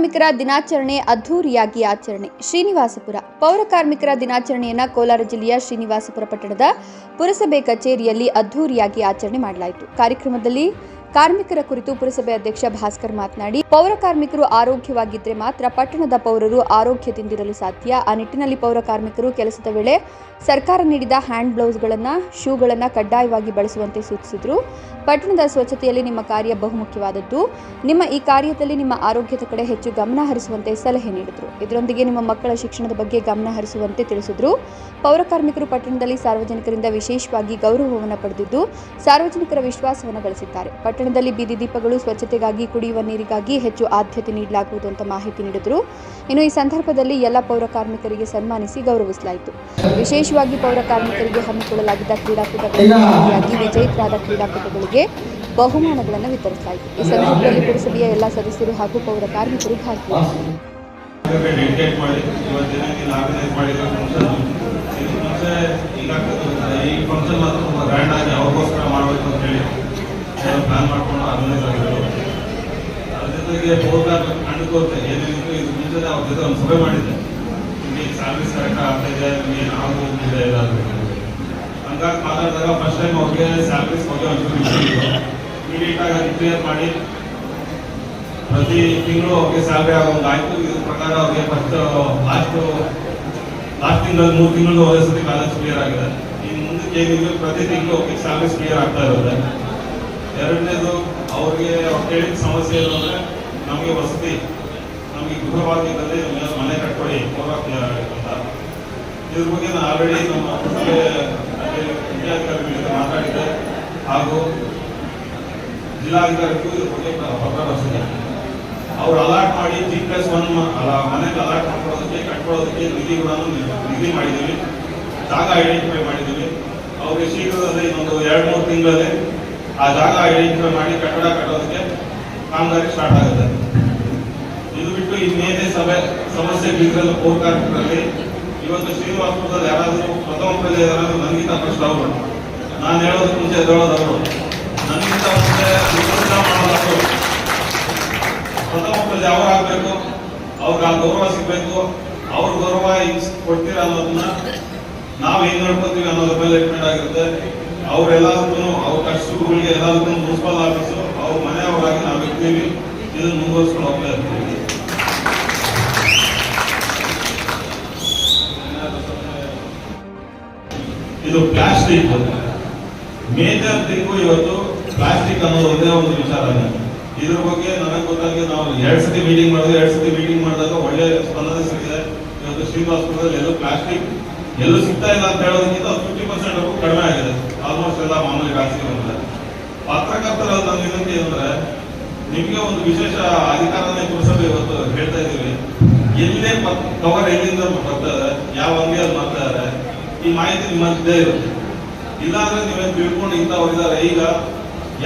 ಕಾರ್ಮಿಕರ ದಿನಾಚರಣೆ ಅದ್ಧೂರಿಯಾಗಿ ಆಚರಣೆ. ಶ್ರೀನಿವಾಸಪುರ. ಪೌರ ಕಾರ್ಮಿಕರ ದಿನಾಚರಣೆಯನ್ನು ಕೋಲಾರ ಜಿಲ್ಲೆಯ ಶ್ರೀನಿವಾಸಪುರ ಪಟ್ಟಣದ ಪುರಸಭೆ ಕಚೇರಿಯಲ್ಲಿ ಅದ್ಧೂರಿಯಾಗಿ ಆಚರಣೆ ಮಾಡಲಾಯಿತು. ಕಾರ್ಯಕ್ರಮದಲ್ಲಿ ಕಾರ್ಮಿಕರ ಕುರಿತು ಪುರಸಭೆ ಅಧ್ಯಕ್ಷ ಭಾಸ್ಕರ್ ಮಾತನಾಡಿ, ಪೌರ ಕಾರ್ಮಿಕರು ಆರೋಗ್ಯವಾಗಿದ್ದರೆ ಮಾತ್ರ ಪಟ್ಟಣದ ಪೌರರು ಆರೋಗ್ಯದಿಂದಿರಲು ಸಾಧ್ಯ. ಆ ನಿಟ್ಟಿನಲ್ಲಿ ಪೌರ ಕಾರ್ಮಿಕರು ಕೆಲಸದ ವೇಳೆ ಸರ್ಕಾರ ನೀಡಿದ ಹ್ಯಾಂಡ್ ಬ್ಲೌಸ್ಗಳನ್ನು, ಶೂಗಳನ್ನು ಕಡ್ಡಾಯವಾಗಿ ಬಳಸುವಂತೆ ಸೂಚಿಸಿದರು. ಪಟ್ಟಣದ ಸ್ವಚ್ಛತೆಯಲ್ಲಿ ನಿಮ್ಮ ಕಾರ್ಯ ಬಹುಮುಖ್ಯವಾದದ್ದು. ನಿಮ್ಮ ಈ ಕಾರ್ಯದಲ್ಲಿ ನಿಮ್ಮ ಆರೋಗ್ಯದ ಕಡೆ ಹೆಚ್ಚು ಗಮನ ಹರಿಸುವಂತೆ ಸಲಹೆ ನೀಡಿದರು. ಇದರೊಂದಿಗೆ ನಿಮ್ಮ ಮಕ್ಕಳ ಶಿಕ್ಷಣದ ಬಗ್ಗೆ ಗಮನ ಹರಿಸುವಂತೆ ತಿಳಿಸಿದರು. ಪೌರ ಕಾರ್ಮಿಕರು ಪಟ್ಟಣದಲ್ಲಿ ಸಾರ್ವಜನಿಕರಿಂದ ವಿಶೇಷವಾಗಿ ಗೌರವವನ್ನು ಪಡೆದಿದ್ದು, ಸಾರ್ವಜನಿಕರ ವಿಶ್ವಾಸವನ್ನು ಗಳಿಸಿದ್ದಾರೆ. ಪಟ್ಟಣದಲ್ಲಿ ಬೀದಿ ದೀಪಗಳು ಸ್ವಚ್ಛತೆಗಾಗಿ ಕುಡಿಯುವ ನೀರಿಗಾಗಿ ಹೆಚ್ಚು ಆದ್ಯತೆ ನೀಡಲಾಗುವುದು ಅಂತ ಮಾಹಿತಿ ನೀಡಿದರು. ಇನ್ನು ಈ ಸಂದರ್ಭದಲ್ಲಿ ಎಲ್ಲ ಪೌರ ಕಾರ್ಮಿಕರಿಗೆ ಸನ್ಮಾನಿಸಿ ಗೌರವಿಸಲಾಯಿತು. ವಿಶೇಷವಾಗಿ ಪೌರ ಕಾರ್ಮಿಕರಿಗೆ ಹಮ್ಮಿಕೊಳ್ಳಲಾಗಿದ್ದ ಕ್ರೀಡಾಕೂಟಗಳಲ್ಲಿ ಭಾಗಿಯಾಗಿ ವಿಜೇತರಾದ ಕ್ರೀಡಾಕೂಟಗಳಿಗೆ ಬಹುಮಾನಗಳನ್ನು ವಿತರಿಸಲಾಯಿತು. ಈ ಸಂದರ್ಭದಲ್ಲಿ ಪುರಸಭೆಯ ಎಲ್ಲ ಸದಸ್ಯರು ಹಾಗೂ ಪೌರ ಕಾರ್ಮಿಕರು ಭಾಗಿಯಾಗಿದ್ದರು. ಫಂಕ್ಷನ್ ಡೆಡಿಕೇಟ್ ಮಾಡಿ ಇವತ್ತಿನ ನೀನು ಆರ್ಗನೈಸ್ ಮಾಡಿರೋ ಫಂಕ್ಷನ್ ಇದು ಮುಂಚೆ ಈಗ ಈ ಫಂಕ್ಷನ್ ಮಾತ್ರ ತುಂಬ ಗ್ರ್ಯಾಂಡ್ ಆಗಿ ಅವ್ರಿಗೋಸ್ಕರ ಮಾಡಬೇಕು ಅಂತ ಹೇಳಿ ಪ್ಲಾನ್ ಮಾಡ್ಕೊಂಡು ಆರ್ಗನೈಸ್ ಆಗಿರೋದು ಜೊತೆಗೆ ಪೌರ್ಗಾರ್ ಕಂಡುಕೋತೆ ಏನೇನಿತ್ತು ಇದು ಮುಂಚೆ ಅವ್ರ ಜೊತೆ ಒಂದು ಸಭೆ ಮಾಡಿದ್ದೆ ನಿಮಗೆ ಸರ್ವಿಸ್ ಕರೆಕ್ಟ್ ಆಗ್ತಾ ಇದೆ ಏನು ಆಗು ಹೋಗ್ತಿದೆ ಇಲ್ಲ ಹಂಗಾಗಿ ಮಾತಾಡಿದಾಗ ಫಸ್ಟ್ ಟೈಮ್ ಅವ್ರಿಗೆ ಸ್ಯಾಲ್ರೀಸ್ ಬಗ್ಗೆ ಒಂಚೂರು ಇಮಿಡಿಯೇಟ್ ಆಗಿ ಅದು ಕ್ಲಿಯರ್ ಮಾಡಿ, ಪ್ರತಿ ತಿಂಗಳು ಅವ್ರಿಗೆ ಸ್ಯಾಲ್ರಿ ಆಗೋದು ಆಯಿತು. ಇದ್ರ ಪ್ರಕಾರ ಅವ್ರಿಗೆ ಫಸ್ಟ್ ಲಾಸ್ಟ್ ಲಾಸ್ಟ್ ತಿಂಗಳಲ್ಲಿ ಮೂರು ತಿಂಗಳು ಒಂದೇ ಸತಿ ಬ್ಯಾಲೆನ್ಸ್ ಕ್ಲಿಯರ್ ಆಗಿದೆ. ಇನ್ನು ಮುಂದಕ್ಕೆ ಏನಿದ್ರು ಪ್ರತಿ ತಿಂಗಳು ಅವ್ರಿಗೆ ಸ್ಯಾಲ್ರೀಸ್ ಕ್ಲಿಯರ್ ಆಗ್ತಾ ಇರುತ್ತೆ. ಎರಡನೇದು, ಅವ್ರಿಗೆ ಅವ್ರು ಕೇಳಿದ ಸಮಸ್ಯೆ ಏನು ಅಂದರೆ ನಮಗೆ ವಸತಿ ನಮಗೆ ಗೃಹವಾಗಿದ್ದಲ್ಲಿ ನಮ್ಗೆ ಮನೆ ಕಟ್ಕೊಡಿ ಅಂತ. ಇದ್ರ ಬಗ್ಗೆ ನಾನು ಆಲ್ರೆಡಿ ನಮ್ಮ ಜೊತೆ ಮಾತಾಡಿದ್ದೆ. ಹಾಗೂ ಜಿಲ್ಲಾಧಿಕಾರಿಗೂ ಇದ್ರ ಬಗ್ಗೆ ಪತ್ರ ಬರೆಸಿದೆ ಅವ್ರು ಅಲಾಟ್ ಮಾಡಿ ಜಿ ಪ್ಲಸ್ ಒನ್ ಮನೆಗೆ ಅಲಾಟ್ ಮಾಡ್ಕೊಳ್ಳೋದಕ್ಕೆ, ಕಟ್ಕೊಳ್ಳೋದಕ್ಕೆ ನಿಧಿಗಳನ್ನು ನಿಧಿ ಮಾಡಿದ್ದೀವಿ. ಜಾಗ ಐಡೆಂಟಿಫೈ ಮಾಡಿದ್ದೀವಿ. ಅವ್ರಿಗೆ ಶೀಘ್ರದಲ್ಲಿ ಇನ್ನೊಂದು ಎರಡು ಮೂರು ತಿಂಗಳಲ್ಲಿ ಆ ಜಾಗ ಐಡೆಂಟಿಫೈ ಮಾಡಿ ಕಟ್ಟಡ ಕಟ್ಟೋದಕ್ಕೆ ಕಾಮಗಾರಿ ಸ್ಟಾರ್ಟ್ ಆಗುತ್ತೆ ಇದು ಬಿಟ್ಟು ಇನ್ನೇನೇ ಸಭೆ, ಸಮಸ್ಯೆ ಇದ್ರಲ್ಲಿ ಪೌರ ಕಾರ್ಮಿಕರಲ್ಲಿ ಇವತ್ತು ಶ್ರೀನಿವಾಸಪುರದಲ್ಲಿ ಯಾರಾದರೂ ಪ್ರಥಮ ಪ್ರಜೆ ಯಾರಾದರೂ ನನಗಿಂತ ಫಸ್ಟ್ ಅವರು ನಾನು ಹೇಳೋದಕ್ಕೆ ಮುಂಚೆ ಎದ್ದೇಳೋದು ಅವರು. ನನಗಿಂತ ಮುಂಚೆ ಅವರು ಪ್ರಥಮ ಪ್ರಜೆ ಅವ್ರು ಆಗಬೇಕು, ಅವ್ರಿಗೆ ಆ ಗೌರವ ಸಿಗಬೇಕು, ಅವ್ರ ಗೌರವ ಕೊಡ್ತೀರಾ ಅನ್ನೋದನ್ನ ನಾವು ಏನ್ ನೋಡ್ಕೊತೀವಿ ಅನ್ನೋದ್ರ ಮೇಲೆ ಡಿಪೆಂಡ್ ಆಗಿರುತ್ತೆ. ಅವ್ರೆಲ್ಲದಕ್ಕೂ ಅವ್ರ ಕಷ್ಟಗಳಿಗೆ ಎಲ್ಲದಕ್ಕೂ ಇದು ಪ್ಲಾಸ್ಟಿಕ್. ಮೇಜರ್ ಥಿಂಗು ಇವತ್ತು ಪ್ಲಾಸ್ಟಿಕ್ ಅನ್ನೋದು ಒಂದೇ ಒಂದು ವಿಚಾರ ಇದ್ರ ಬಗ್ಗೆ ನನಗೆ ಗೊತ್ತಾಗಿ ನಾವು ಎರಡು ಸತಿ ಮೀಟಿಂಗ್ ಮಾಡಿದ್ರೆ ಎರಡ್ ಸತಿ ಮೀಟಿಂಗ್ ಮಾಡಿದಾಗ ಒಳ್ಳೆ ಸ್ಪಂದನೆ ಸಿಕ್ಕಿದೆ. ಇವತ್ತು ಶ್ರೀನಿವಾಸಪುರದಲ್ಲಿ ಎಲ್ಲೂ ಪ್ಲಾಸ್ಟಿಕ್ ಎಲ್ಲೂ ಸಿಗ್ತಾ ಇಲ್ಲ ಅಂತ ಹೇಳೋದಕ್ಕಿಂತ ಫಿಫ್ಟಿ ಪರ್ಸೆಂಟ್ ಕಡಿಮೆ ಆಗಿದೆ. ಆಲ್ಮೋಸ್ಟ್ ಎಲ್ಲ ಮಾಮೂಲಿ ರಾಜಕೀಯ ಬಂದಿದೆ. ಪತ್ರಕರ್ತರ ನನ್ನ ವಿನಂತಿ ಅಂದ್ರೆ, ನಿಮಗೆ ಒಂದು ವಿಶೇಷ ಅಧಿಕಾರನೇ ಪುರಸಭೆ ಇವತ್ತು ಹೇಳ್ತಾ ಇದ್ದೀವಿ. ಎಲ್ಲೇ ಕವರ್ ಎಲ್ಲಿಂದ ಬರ್ತಾರೆ ಯಾವ ಅಂಗಡಿಯಲ್ಲಿ ಮಾಡ್ತಾ ಇದ್ದಾರೆ ಈ ಮಾಹಿತಿ ನಿಮ್ಮ ಇದ್ದೇ ಇರುತ್ತೆ. ಇಲ್ಲಾಂದ್ರೆ ನೀವೇನು ತಿಳ್ಕೊಂಡು ಇಂಥವ್ರಿದ್ದಾರೆ ಈಗ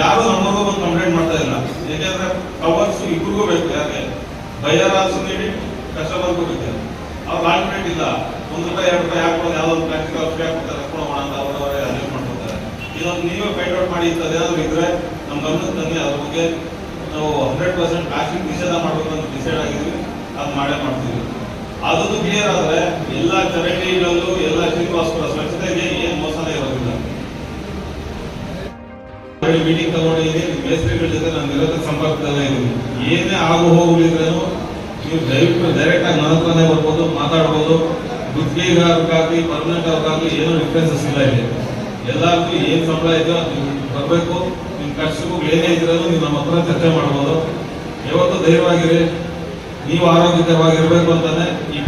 ಯಾರು ನಮ್ಮಗೂ ಒಂದು ಕಂಪ್ಲೇಂಟ್ ಮಾಡ್ತಾ ಇಲ್ಲ. ಯಾಕೆಂದ್ರೆ ಕವರ್ಸ್ ಇಬ್ಬರಿಗೂ ಬೇಕು, ಯಾಕೆ? ಬೈಯರ್ ಆಲ್ಸೋ ನೀಡಿ ಕಸ್ಟಮರ್ಗೂ ಬೇಕು ಅವ್ರು ಆಲ್ಟರ್ನೇಟ್ ಇಲ್ಲ. ಒಂದು ರೂಪಾಯಿ, ಎರಡು ರೂಪಾಯಿ ಹಾಕೊಂಡು ಯಾವ್ದೋ ಒಂದು ಪ್ಲಾಸ್ಟಿಕ್ ಫ್ರೀ ಹಾಕ್ತಾರೆ ಹಾಕೋಣ ಅಂತ ಅವರವರೇ ಅಡ್ಜಸ್ಟ್ ಮಾಡ್ಕೊತಾರೆ ಇದೊಂದು ನೀವೇ ಫೈಂಡ್ ಔಟ್ ಮಾಡಿ ಇಂಥದ್ದೇನಾದ್ರು ಇದ್ರೆ ನಮ್ಮ ಗಮನಕ್ಕೆ ತಂದು ಅದ್ರ ಬಗ್ಗೆ ನಾವು ಹಂಡ್ರೆಡ್ ಪರ್ಸೆಂಟ್ ಕಾಸ್ಟಿಂಗ್ ನಿಷೇಧ ಮಾಡ್ಬೇಕು ಅಂತ ಡಿಸೈಡ್ ಆಗಿದ್ವಿ. ಅದು ಮಾಡೇ ಮಾಡ್ತೀವಿ ಅದೊಂದು ಕ್ಲಿಯರ್ ಆದ್ರೆ ಎಲ್ಲ ಚರಂಡಿಗಳಲ್ಲೂ ಎಲ್ಲ ಶ್ರೀನಿವಾಸಪುರ ಸ್ವಚ್ಛತೆಗೆ ಏನ್ ಮೋಸನೇ ಇರೋದಿಲ್ಲ. ಮೀಟಿಂಗ್ ತಗೊಂಡಿದ್ದೀನಿ ಮೇಸ್ತ್ರಿಗಳ ಜೊತೆ ನಾನು ನಿರಂತರ ಸಂಪರ್ಕದಲ್ಲೇ ಇದ್ದೀನಿ. ಏನೇ ಆಗು ಹೋಗ್ಲಿದ್ರೇನು ನೀವು ದಯವಿಟ್ಟು ಡೈರೆಕ್ಟ್ ಆಗಿ ನನ್ನ ಹತ್ರನೇ ಬರ್ಬೋದು, ಮಾತಾಡ್ಬೋದು. ಗುತ್ತಿಗೆಗಾರಕ್ಕಾಗಲಿ ಪರ್ಮನೆಂಟ್ ಅವ್ರಿಗಾಗಲಿ ಏನೂ ಡಿಫ್ರೆನ್ಸಸ್ ಇಲ್ಲ ಇಲ್ಲಿ. ಎಲ್ಲರಿಗೂ ಏನ್ ಸಂಬಳ ಇದೆಯೋ ನೀವು ಬರಬೇಕು. ನಿಮ್ಮ ಕಷ್ಟಗಳು ಏನೇ ಇದ್ರೂ ನೀವು ನಮ್ಮ ಹತ್ರ ಚರ್ಚೆ ಮಾಡ್ಬೋದು. ಯಾವತ್ತೂ ಧೈರ್ಯವಾಗಿರಿ. ನೀವು ಆರೋಗ್ಯಕರವಾಗಿರಬೇಕು ಅಂತಾನೆ ಈ